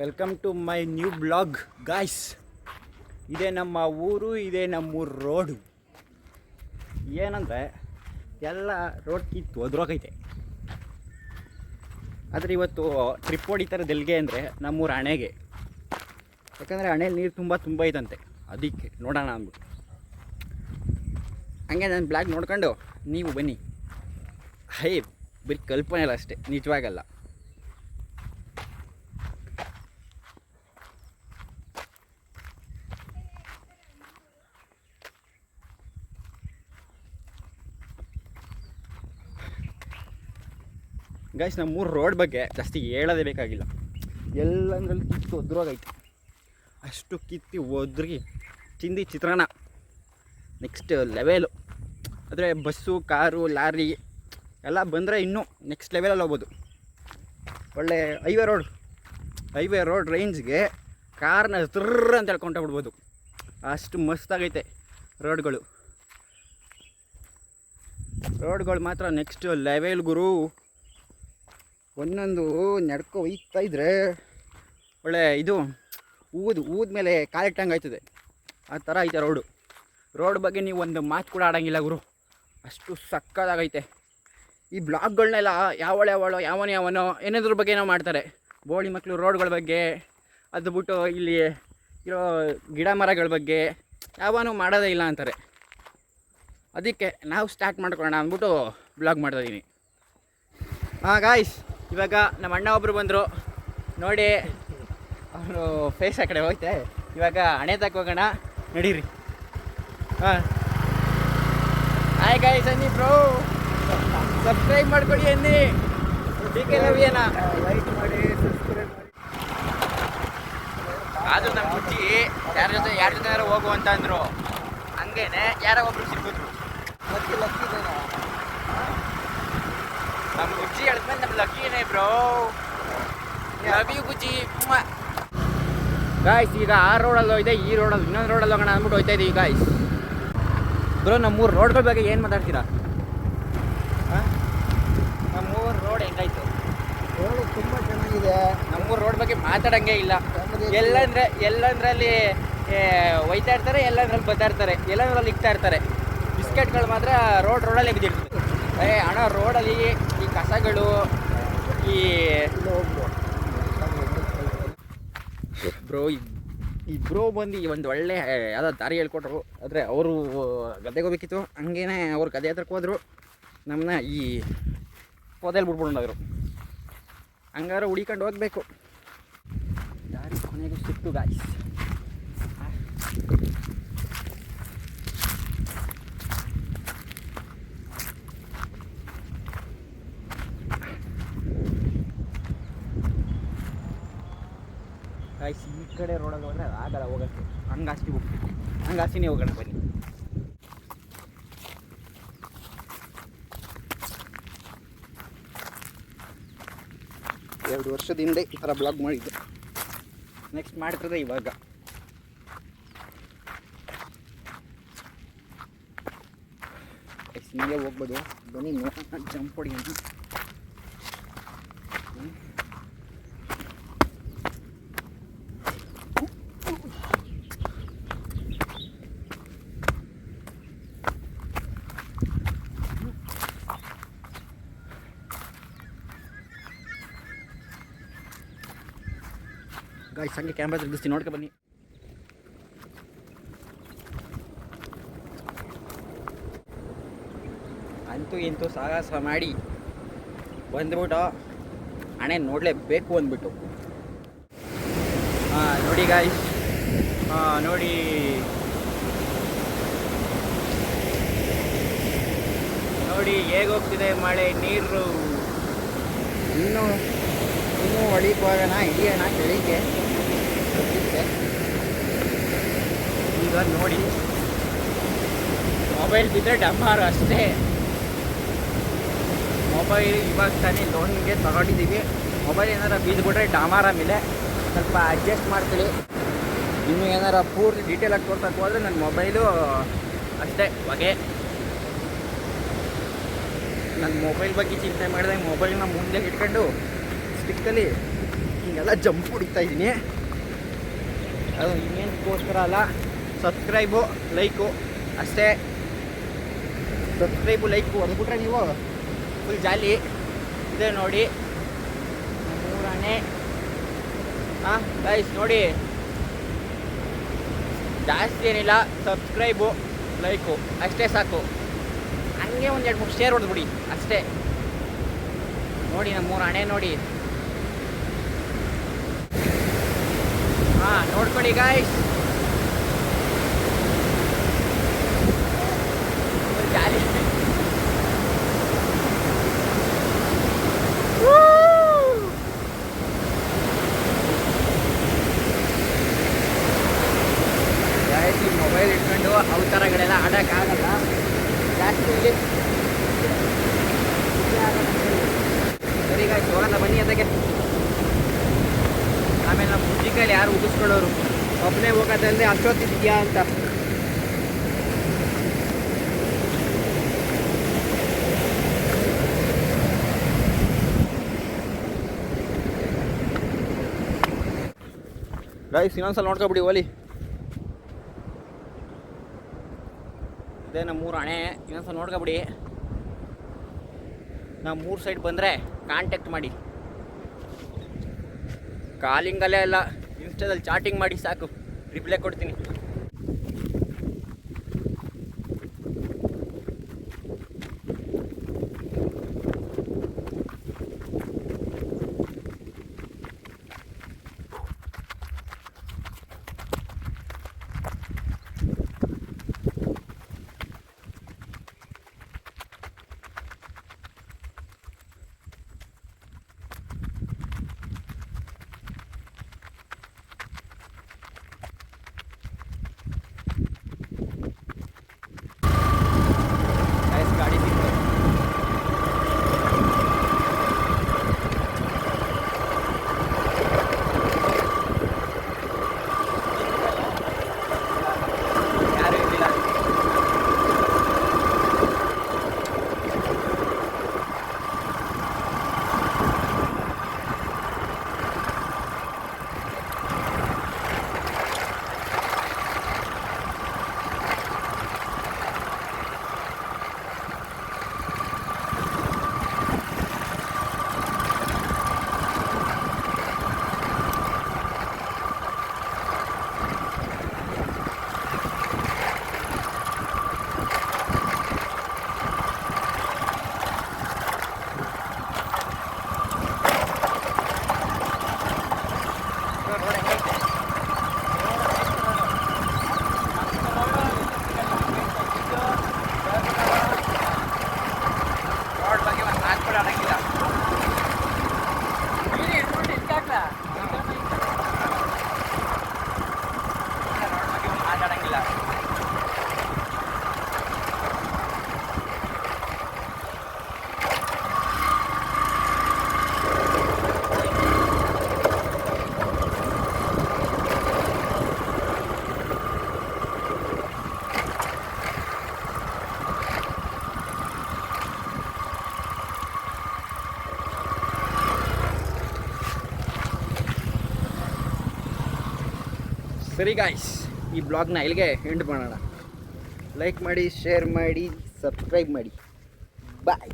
Welcome to my new blog guys ಇದೇ ನಮ್ಮ ಊರು, ಇದೇ ನಮ್ಮೂರು ರೋಡು ಏನಂದರೆ, ಎಲ್ಲ ರೋಡ್ ಕಿತ್ತು ಒದ್ರೋಗೈತೆ ಆದರೆ ಇವತ್ತು ಟ್ರಿಪ್ ಹೊಡಿತಾರೆ ಎಲ್ಲಿಗೆ ಅಂದರೆ ನಮ್ಮೂರು ಹಣೆಗೆ ಯಾಕಂದರೆ ಅಣೆಯಲ್ಲಿ ನೀರು ತುಂಬ ತುಂಬ ಇದಂತೆ ಅದಕ್ಕೆ ನೋಡೋಣ ಅಂದ್ಬಿಟ್ಟು. ಹಂಗೆ ನಾನು ಬ್ಲಾಗ್ ನೋಡ್ಕೊಂಡು ನೀವು ಬನ್ನಿ. ಹೈ, ಬರೀ ಕಲ್ಪನೆ ಅಲ್ಲ ಅಷ್ಟೇ. ನಿಜವಾಗಲ್ಲ. ಗೈಸ್ ನಮ್ಮ ಮೂರು ರೋಡ್ ಬಗ್ಗೆ ಜಾಸ್ತಿ ಹೇಳೋದೇ ಬೇಕಾಗಿಲ್ಲ. ಎಲ್ಲಂದ್ರಲ್ಲಿ ಕಿತ್ತು ಒದ್ರೋಗೈತೆ ಅಷ್ಟು ಕಿತ್ತಿ ಒದ್ರಿ ಚಿಂದಿ ಚಿತ್ರಾನ್ನ. ನೆಕ್ಸ್ಟ್ ಲೆವೆಲು ಅಂದರೆ ಬಸ್ಸು, ಕಾರು, ಲಾರಿ ಎಲ್ಲ ಬಂದರೆ ಇನ್ನೂ ನೆಕ್ಸ್ಟ್ ಲೆವೆಲಲ್ಲಿ ಹೋಗ್ಬೋದು. ಒಳ್ಳೆ ಹೈವೇ ರೋಡ್ ಹೈವೇ ರೋಡ್ ರೇಂಜ್ಗೆ ಕಾರ್ನ ಹತ್ರ ಅಂತ ಹೇಳ್ಕೊಂಡು ಬಿಡ್ಬೋದು ಅಷ್ಟು ಮಸ್ತಾಗೈತೆ ರೋಡ್ಗಳು ರೋಡ್ಗಳು ಮಾತ್ರ ನೆಕ್ಸ್ಟ್ ಲೆವೆಲ್ ಗುರು. ಒಂದೊಂದು ನಡ್ಕೊ ಒಯ್ತಾ ಇದ್ರೆ ಒಳ್ಳೆ ಇದು ಊದು, ಊದ ಮೇಲೆ ಕಾಲಿಟ್ಟಂಗೆ ಆಯ್ತದೆ. ಆ ಥರ ಐತೆ ರೋಡು. ರೋಡ್ ಬಗ್ಗೆ ನೀವು ಒಂದು ಮಾತು ಕೂಡ ಆಡಂಗಿಲ್ಲ ಗುರು. ಅಷ್ಟು ಸಕ್ಕದಾಗೈತೆ. ಈ ಬ್ಲಾಗ್ಗಳನ್ನೆಲ್ಲ ಯಾವಳ ಯಾವಳೋ, ಯಾವನೇ ಯಾವನೋ ಏನಾದ್ರ ಬಗ್ಗೆನೋ ಮಾಡ್ತಾರೆ. ಬೋಳಿ ಮಕ್ಕಳು ರೋಡ್ಗಳ ಬಗ್ಗೆ, ಅದು ಬಿಟ್ಟು ಇಲ್ಲಿ ಇರೋ ಗಿಡ ಮರಗಳ ಬಗ್ಗೆ ಯಾವನೂ ಮಾಡೋದೇ ಇಲ್ಲ ಅಂತಾರೆ. ಅದಕ್ಕೆ ನಾವು ಸ್ಟಾರ್ಟ್ ಮಾಡ್ಕೊಳ್ಳೋಣ ಅಂದ್ಬಿಟ್ಟು ಬ್ಲಾಗ್ ಮಾಡ್ತಾಯಿದ್ದೀನಿ ಹಾಂ ಗಾಯ್ಸ್ ಇವಾಗ ನಮ್ಮ ಅಣ್ಣ ಒಬ್ಬರು ಬಂದರು. ನೋಡಿ ಅವರು ಫೇಸ್ ಆ ಕಡೆ ಹೋಯ್ತೆ. ಇವಾಗ ಹಣೆ ತಕ್ಕ ಹೋಗೋಣ. ನಡೀರಿ. ಹಾಂ. ಹಾಯ್ ಗಾಯ್ಸ್ ಅನ್ನಿ ಬ್ರೋ ಸಬ್ಸ್ಕ್ರೈಬ್ ಮಾಡ್ಕೊಳ್ಳಿ ಅನ್ನಿ. ಕೆ ರವಿಯನ ಲೈಕ್ ಮಾಡಿ ಸಬ್ಸ್ಕ್ರೈಬ್ ಮಾಡಿ. ಆದರೂ ನಮ್ಮ ಬುಜ್ಜಿ ಯಾರ ಜೊತೆ ಯಾರ ಜೊತೆ ಯಾರೋ ಹೋಗು ಅಂತ ಅಂದರು. ಹಂಗೇನೆ ಯಾರೋ ಒಬ್ರು ಸಿಕ್ಕಿದ್ರು. ಬುಜ್ಜಿ ಹೇಳಿದ್ಮೇಲೆ ನಮ್ಮ ಲಕ್ಕಿನೇ ಬ್ರೋ ಯು ಬುಜ್ಜಿ ಗಾಯ್ಸ್ ಈಗ ಆ ರೋಡಲ್ಲಿ ಹೋಯ್ದೆ ಈ ರೋಡಲ್ಲಿ ಇನ್ನೊಂದು ರೋಡಲ್ಲಿ ಹೋಗೋಣ ಅಂದ್ಬಿಟ್ಟು ಹೋಯ್ತಾ ಇದೀವಿ ಗಾಯ್ಸ್ ಬ್ರೋ ನಮ್ಮ ಮೂರು ರೋಡ್ಗಳ ಬಗ್ಗೆ ಏನು ಮಾತಾಡ್ತೀರಾ? ನಮ್ಮ ಊರು ರೋಡ್ ಹೆಂಗಾಯ್ತು? ರೋಡ್ ತುಂಬ ಚೆನ್ನಾಗಿದೆ. ನಮ್ಮೂರು ರೋಡ್ ಬಗ್ಗೆ ಮಾತಾಡಂಗೆ ಇಲ್ಲ. ಎಲ್ಲಂದ್ರೆ ಎಲ್ಲಂದ್ರಲ್ಲಿ ಒಯ್ತಾ ಇರ್ತಾರೆ ಎಲ್ಲಂದ್ರಲ್ಲಿ ಬರ್ತಾ ಇರ್ತಾರೆ ಎಲ್ಲಂದ್ರಲ್ಲಿ ಇಕ್ತಾ ಇರ್ತಾರೆ. ಬಿಸ್ಕೆಟ್ಗಳು ಮಾತ್ರ ರೋಡ್ ರೋಡಲ್ಲೇ ಬಿದ್ದಿರ್ತದೆ. ಏ ಹಣ ರೋಡಲ್ಲಿ ಕಸಗಳು, ಈ ಬ್ರೋ ಈ ಬ್ರೋ ಬಂದು ಒಂದು ಒಳ್ಳೆ ಯಾವುದೋ ದಾರಿ ಹೇಳ್ಕೊಟ್ರು, ಆದರೆ ಅವರು ಗದ್ದೆಗೆ ಹೋಗ್ಬೇಕಿತ್ತು. ಹಂಗೇನೆ ಅವ್ರು ಗದ್ದೆ ಹತ್ರಕ್ಕೆ ಹೋದ್ರು. ನಮ್ಮನ್ನ ಈ ಪೊದೆಯಲ್ಲಿ ಬಿಟ್ಬಿಡೋರು ಹಂಗಾರು ಹುಡಿಕೊಂಡು ಹೋಗ್ಬೇಕು. ದಾರಿ ಕೊನೆಗೂ ಸಿಕ್ತು ಗಾಯ್ಸ್ ಗಾಯ್ಸ್ ಈ ಕಡೆ ರೋಡಲ್ಲಿ ಹೋದ್ರೆ ಆಗಲ್ಲ, ಹೋಗೋಕ್ಕೆ. ಹಂಗಾಸ್ತಿ ಹೋಗ್ಬೇಕು ಹಂಗಾಸ್ತಿನೇ ಹೋಗೋಣ, ಬನ್ನಿ. ಎರಡು ವರ್ಷದ ಹಿಂದೆ ಈ ಥರ ಬ್ಲಾಗ್ ಮಾಡಿದ್ದೆ. ನೆಕ್ಸ್ಟ್ ಮಾಡ್ತದೆ ಇವಾಗ. ಹಿಂಗೆ ಹೋಗ್ಬೋದು. ಬನ್ನಿ, ನೋಡೋಣ ಜಂಪ್ ಹೊಡಿಯೋಣ. ಗಾಯ್ಸ್ ಸಂಗೆ ಕ್ಯಾಮ್ರಾ ತಿರುಗಿಸ್ತೀನಿ, ನೋಡ್ಕೊ ಬನ್ನಿ. ಅಂತೂ ಇಂತೂ ಸಾಹಸ ಮಾಡಿ ಬಂದ್ಬಿಟ್ಟು ಹಣೆ ನೋಡಲೇಬೇಕು ಅಂದ್ಬಿಟ್ಟು. ಹಾಂ ನೋಡಿ ಗಾಯ್ಸ್ ಹಾಂ ನೋಡಿ. ನೋಡಿ, ಹೇಗೋಗ್ತಿದೆ ಮಳೆ, ನೀರು. ಇನ್ನೂ ಇನ್ನೂ ಹೊಡಿಕ್ ಇಲ್ಲಿ ಹಿಡಿಯೋಣ ಕೆಳಗೆ ಈಗ ನೋಡಿ. ಮೊಬೈಲ್ ಬಿದ್ದರೆ ಡಮಾರು ಅಷ್ಟೇ. ಮೊಬೈಲ್ ಇವಾಗ ತಾನೇ ಲೋನ್ಗೆ ತಗೊಂಡಿದ್ದೀವಿ. ಮೊಬೈಲ್ ಏನಾರ ಬಿದ್ದುಬಿಟ್ರೆ ಡಮಾರ ಮೇಲೆ ಸ್ವಲ್ಪ ಅಡ್ಜಸ್ಟ್ ಮಾಡ್ತೀವಿ ಇನ್ನು ಏನಾರ ಪೂರ್ತಿ ಡೀಟೇಲ್ ಆಗಿ ತೋರ್ಸಕ್ಕೆ ಹೋದರೆ ನನ್ನ ಮೊಬೈಲು ಅಷ್ಟೇ ಹೊಗೆ. ನನ್ನ ಮೊಬೈಲ್ ಬಗ್ಗೆ ಚಿಂತೆ ಮಾಡಿದಾಗ ಮೊಬೈಲ್ನ ಮುಂದೆ ಇಟ್ಕೊಂಡು ಸ್ಟಿಕ್ಕಲ್ಲಿ ಹಿಂಗೆ ಹಿಂಗೆಲ್ಲ ಜಂಪ್ ಹೊಡಿತಾ ಇದ್ದೀನಿ. ಅದು ಇನ್ನೇನಕ್ಕೋಸ್ಕರ ಅಲ್ಲ. ಸಬ್ಸ್ಕ್ರೈಬು ಲೈಕು ಅಷ್ಟೇ. ಸಬ್ಸ್ಕ್ರೈಬು ಲೈಕು ಅಂದ್ಬಿಟ್ರೆ ನೀವು ಫುಲ್ ಜಾಲಿ ಇದೆ ನೋಡಿ. ಮೂರನೇ ಹಾಂ ಗೈಸ್ ನೋಡಿ. ಜಾಸ್ತಿ ಏನಿಲ್ಲ. ಸಬ್ಸ್ಕ್ರೈಬು ಲೈಕು ಅಷ್ಟೇ ಸಾಕು. ಹಂಗೆ ಒಂದು ಎರಡು ಮೂರು ಶೇರ್ ಹೊಡೆದ್ಬಿಡಿ. ಅಷ್ಟೇ. ನೋಡಿ ನಮ್ಮ ಮೂರು ಹಣೆ ನೋಡಿ. ಹಾಂ, ನೋಡ್ಕೊಳ್ಳಿ ಗಾಯ್ಸ್ ಜಾಲಿ ಗಾಯ್ಸ್ ಮೊಬೈಲ್ ಇಟ್ಕೊಂಡು ಅವತಾರಗಳೆಲ್ಲ ಆಡೋಕ್ಕಾಗಲ್ಲ ಜಾಸ್ತಿ ಇಲ್ಲಿ. ಸರಿ ಗಾಯ್ಸ್ ಹೋಗೋಣ ಬನ್ನಿ ಅದಕ್ಕೆ. ಆಮೇಲೆ ನಮ್ಮ ಬುದ್ಧಿ ಕೈಲಿ ಯಾರು ಉಗಿಸ್ಕೊಳ್ಳೋರು? ಒಬ್ಬನೇ ಹೋಗೋದಂದ್ರೆ ಅಷ್ಟೊತ್ತಿದ್ಯಾ ಅಂತ. ಗಾಯ್ಸ್ ಇನ್ನೊಂದ್ಸಲ ನೋಡ್ಕೊಬಿಡಿ ಓಲಿ ಇದೇ ನಮ್ಮ ಮೂರು ಹಣೆ. ಇನ್ನೊಂದ್ಸಲ ನೋಡ್ಕೊಬಿಡಿ ನಾವು ಮೂರು ಸೈಡ್ ಬಂದರೆ ಕಾಂಟ್ಯಾಕ್ಟ್ ಮಾಡಿ. ಕಾಲಿಂಗಲ್ಲೇ ಅಲ್ಲ. ಇನ್ಸ್ಟಾದಲ್ಲಿ ಚಾಟಿಂಗ್ ಮಾಡಿ ಸಾಕು. ರಿಪ್ಲೈ ಕೊಡ್ತೀನಿ. ಸರಿ ಗಾಯ್ಸ್ ಈ ಬ್ಲಾಗ್ನ ಇಲ್ಲಿಗೆ ಎಂಡ್ ಮಾಡೋಣ. ಲೈಕ್ ಮಾಡಿ ಶೇರ್ ಮಾಡಿ ಸಬ್ಸ್ಕ್ರೈಬ್ ಮಾಡಿ. ಬಾಯ್